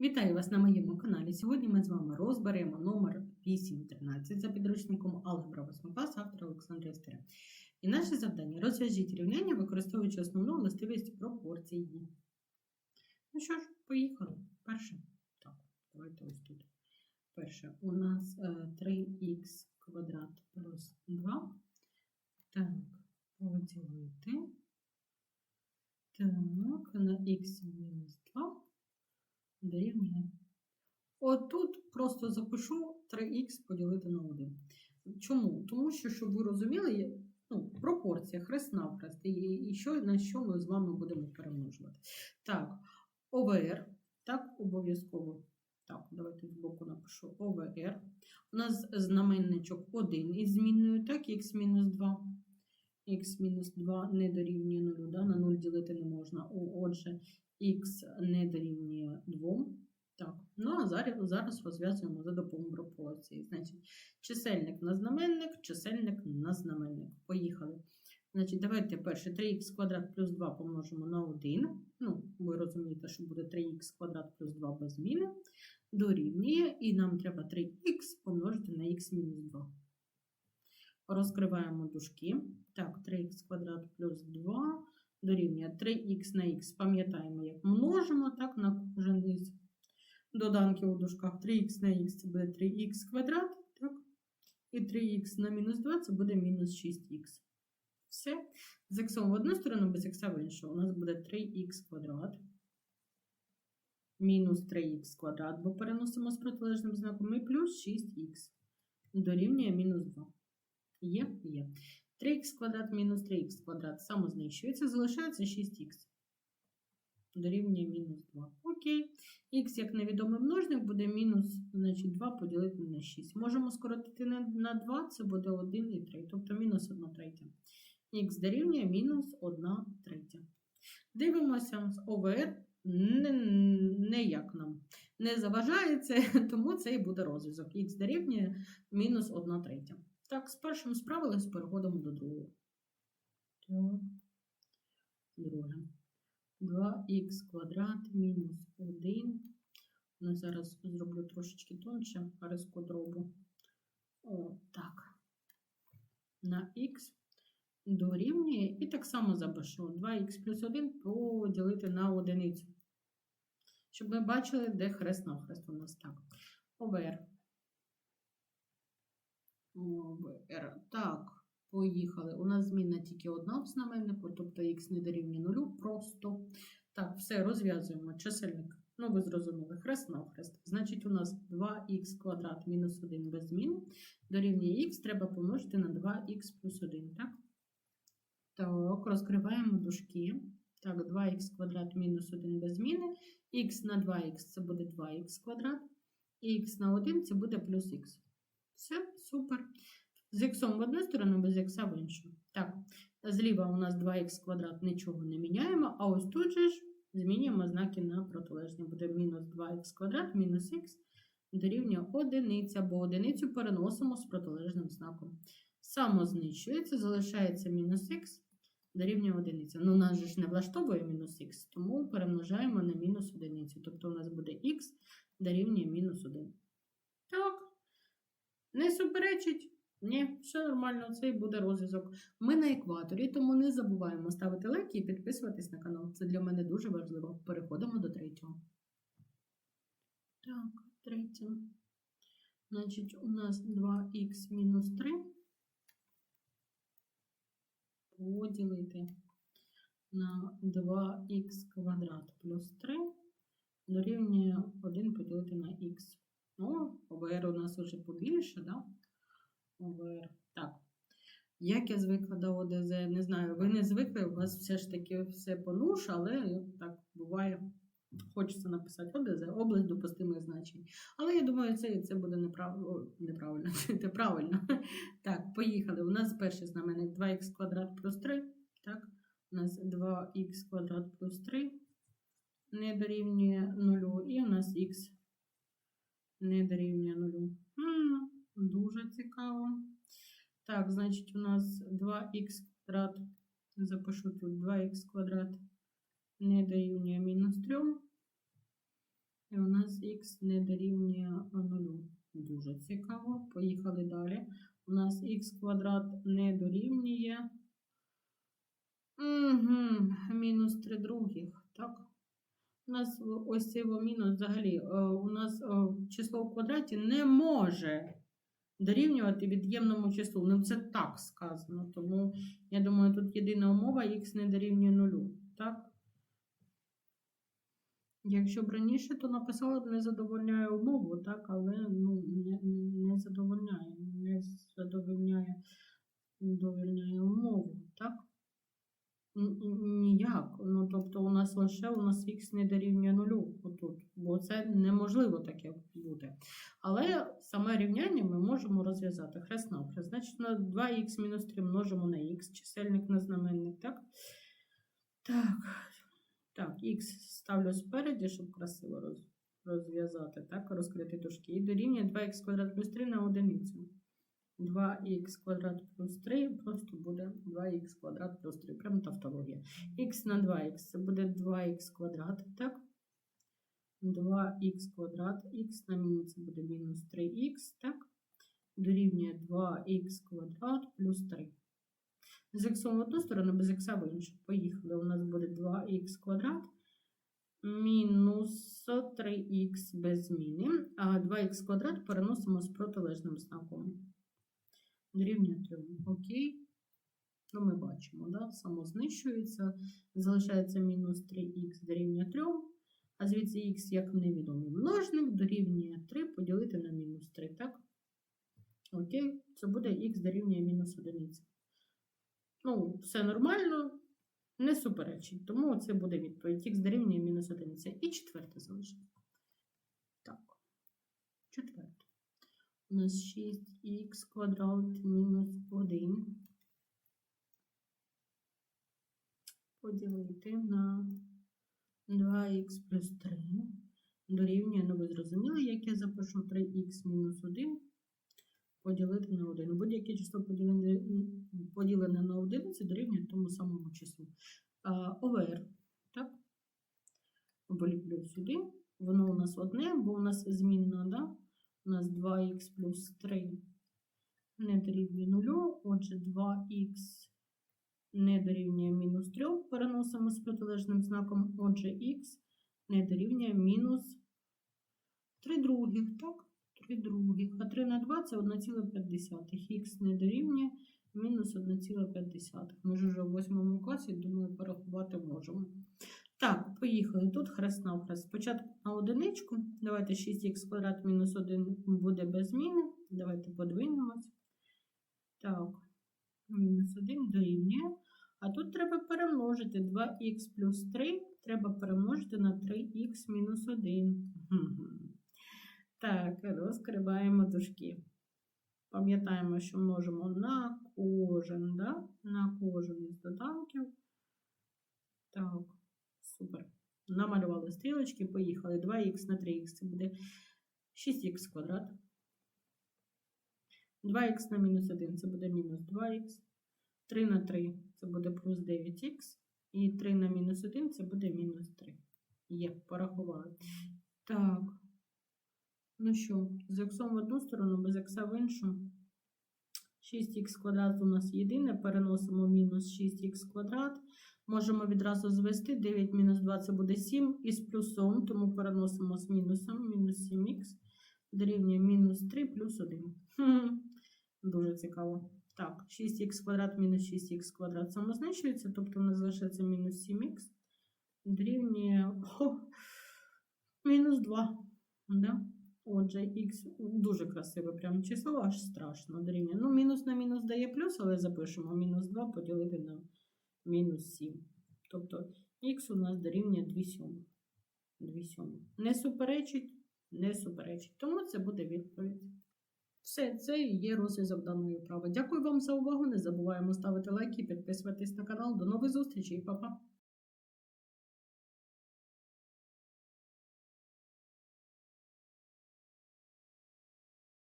Вітаю вас на моєму каналі. Сьогодні ми з вами розберемо номер 813 за підручником Алгебра 8 клас автора Олександра Істера. І наше завдання розв'яжіть рівняння, використовуючи основну властивість пропорції. Ну що ж, поїхали. Перше. Так, давайте ось тут. Перше. У нас е, 3х квадрат плюс 2. Так, поділити. Так, на х мінус 2 дорівнює. Отут просто запишу 3х поділити на 1. Чому? Тому що, щоб ви розуміли, ну, пропорція хрест навхрест, і, і що, на що ми з вами будемо перемножувати. Так, ОВР, так, обов'язково. Так, давайте збоку напишу ОВР. У нас знаменничок 1 із змінною, так, х мінус 2. Х мінус 2 не дорівнює 0, да? на 0 ділити не можна. Отже, х не дорівнює 2. Так, ну а зараз, зараз розв'язуємо за допомогою пропорції. Значить, чисельник на знаменник, чисельник на знаменник. Поїхали. Значить, давайте перше 3х квадрат плюс 2 помножимо на 1. Ну, ви розумієте, що буде 3х квадрат плюс 2 без зміни. Дорівнює, і нам треба 3х помножити на х мінус 2. Розкриваємо дужки. Так, 3х квадрат плюс 2 дорівнює 3х на х. Пам'ятаємо, як множимо так, на кожен із доданків у дужках. 3х на х це буде 3х квадрат. Так? І 3х на мінус 2 це буде мінус 6х. Все. З х в одну сторону, без х в іншу. У нас буде 3х квадрат. Мінус 3х квадрат, бо переносимо з протилежним знаком, і плюс 6х. Дорівнює мінус 2. Є? Є. 3х квадрат мінус 3х квадрат самознищується, залишається 6х. Дорівнює мінус 2. Окей. Х як невідомий множник буде мінус значить, 2 поділити на 6. Можемо скоротити на, на 2, це буде 1 і 3, тобто мінус 1 третя. Х дорівнює мінус 1 третя. Дивимося ОВР як нам не заважається, тому це і буде розв'язок. Х дорівнює мінус 1 третя. Так, з першим справились, переходимо до другого. Так, друге. 2х квадрат мінус 1. Ну, зараз зроблю трошечки тонше риску дробу. О, так. На х дорівнює. І так само запишу 2х плюс 1 поділити на одиницю. Щоб ми бачили, де хрест навхрест у нас так. ОВР. ОВР. Так, поїхали. У нас зміна тільки одна в знаменнику, тобто х не дорівнює нулю. Просто. Так, все, розв'язуємо. Чисельник. Ну, ви зрозуміли, хрест навхрест. Значить, у нас 2х квадрат мінус 1 без змін. Дорівнює х треба помножити на 2х плюс 1, так? Так, розкриваємо дужки. Так, 2х квадрат мінус 1 без зміни. х на 2х це буде 2х квадрат. І х на 1 це буде плюс х. Все, супер. З х в одну сторону, без х в іншу. Так, зліва у нас 2х квадрат нічого не міняємо, а ось тут же ж змінюємо знаки на протилежні. Буде мінус 2х квадрат, мінус х дорівнює одиниця, бо одиницю переносимо з протилежним знаком. Само знищується, залишається мінус х дорівнює одиниця. Ну, нас же ж не влаштовує мінус х, тому перемножаємо на мінус одиницю. Тобто у нас буде х дорівнює мінус 1. Так. Не суперечить? Ні, все нормально, це і буде розв'язок. Ми на екваторі, тому не забуваємо ставити лайки і підписуватись на канал. Це для мене дуже важливо. Переходимо до третього. Так, третє. Значить, у нас 2х мінус 3 поділити на 2х квадрат плюс 3 дорівнює 1 поділити на х. О, ОВР у нас вже побільше, да? ОВР. Так. Як я звикла до ОДЗ, не знаю, ви не звикли, у вас все ж таки все понуш, але так буває. Хочеться написати ОДЗ, область допустимих значень. Але я думаю, це це буде неправ... неправильно. Це правильно. Так, поїхали. У нас перший знаменник 2х квадрат плюс 3. Так, у нас 2х квадрат плюс 3 не дорівнює 0. І у нас х не дорівнює 0. М, Дуже цікаво. Так, значить, у нас 2х квадрат Запишу тут 2х квадрат не дорівнює мінус 3. І у нас х не дорівнює 0. Дуже цікаво. Поїхали далі. У нас х квадрат не дорівнює. Угу, мінус 3 других. Так? У нас ось цей мінус взагалі. е, У нас е, число в квадраті не може дорівнювати від'ємному числу. Ну, це так сказано. Тому я думаю, тут єдина умова х не дорівнює нулю. Так? Якщо б раніше, то написала б не задовольняє умову, так, але ну, не, не задовольняє, не задовольняє, задовольняє умову, так? Ніяк. Ну, тобто у нас лише у нас х не дорівнює нулю отут, бо це неможливо таке бути. Але саме рівняння ми можемо розв'язати хрест навхрест. Значить, на 2х мінус 3 множимо на х, чисельник на знаменник, так? Так, так, х ставлю спереді, щоб красиво розв'язати, так, розкрити дужки. І дорівнює 2х квадрат плюс 3 на одиницю. 2х квадрат плюс 3 просто буде 2х квадрат плюс 3. Прямо тавтологія. х на 2х це буде 2х квадрат, так? 2х квадрат, х на мінус це буде мінус 3х, так? Дорівнює 2х квадрат плюс 3. З х в одну сторону, без х в іншу. Поїхали. У нас буде 2х квадрат мінус 3х без зміни. А 2х квадрат переносимо з протилежним знаком. Дорівнює 3. Окей. Ну, ми бачимо, да? само знищується. Залишається мінус 3х дорівнює 3. А звідси х як невідомий множник дорівнює 3 поділити на мінус 3, так? Окей, це буде х дорівнює мінус 1. Ну, все нормально, не суперечить. Тому це буде відповідь. Х дорівнює мінус 1. І четверте залишиться. Так, четверте. У нас 6х квадрат мінус 1. Поділити на 2х плюс 3. Дорівнює, ну ви зрозуміли, як я запишу 3х мінус 1 поділити на 1. Будь-яке число поділене, поділене на 1 це дорівнює тому самому числу. А, ОВР, так? Виліплю сюди. Воно у нас одне, бо у нас змінна, да? У нас 2х плюс 3 не дорівнює 0. Отже, 2х не дорівнює мінус 3. Переносимо з протилежним знаком. Отже, х не дорівнює мінус 3 других, так? 3 других. А 3 на 2 це 1,5. Х не дорівнює мінус 1,5. Ми ж вже в 8 класі, думаю, порахувати можемо. Так, поїхали. Тут хрест на хрест. Спочатку на одиничку. Давайте 6х квадрат мінус 1 буде без зміни. Давайте подвинемось. Так, мінус 1 дорівнює. А тут треба перемножити 2х плюс 3. Треба перемножити на 3х мінус 1. Так, розкриваємо дужки. Пам'ятаємо, що множимо на кожен, да? на кожен із доданків. Так, супер. Намалювали стрілочки, поїхали. 2х на 3х це буде 6х квадрат. 2х на мінус 1 це буде мінус 2х. 3 на 3 це буде плюс 9х. І 3 на мінус 1 це буде мінус 3. Є, порахували. Так. Ну що, з х в одну сторону, без х в іншу. 6х квадрат у нас єдине, переносимо мінус 6х квадрат. Можемо відразу звести 9 мінус 2 це буде 7 із плюсом, тому переносимо з мінусом, мінус 7х дорівнює мінус 3 плюс 1. Хм, Дуже цікаво. Так, 6х квадрат мінус 6х квадрат самознищується, тобто у нас залишається мінус 7х дорівнює мінус 2. Да? Отже, х дуже красиве прям число, аж страшно дорівнює. Ну, мінус на мінус дає плюс, але запишемо мінус 2 поділити на мінус 7. Тобто х у нас дорівнює 2 сьомих. 2 сьомих. Не суперечить, не суперечить. Тому це буде відповідь. Все, це і є розв'язок даної вправи. Дякую вам за увагу. Не забуваємо ставити лайки, підписуватись на канал. До нових зустрічей, Па-па!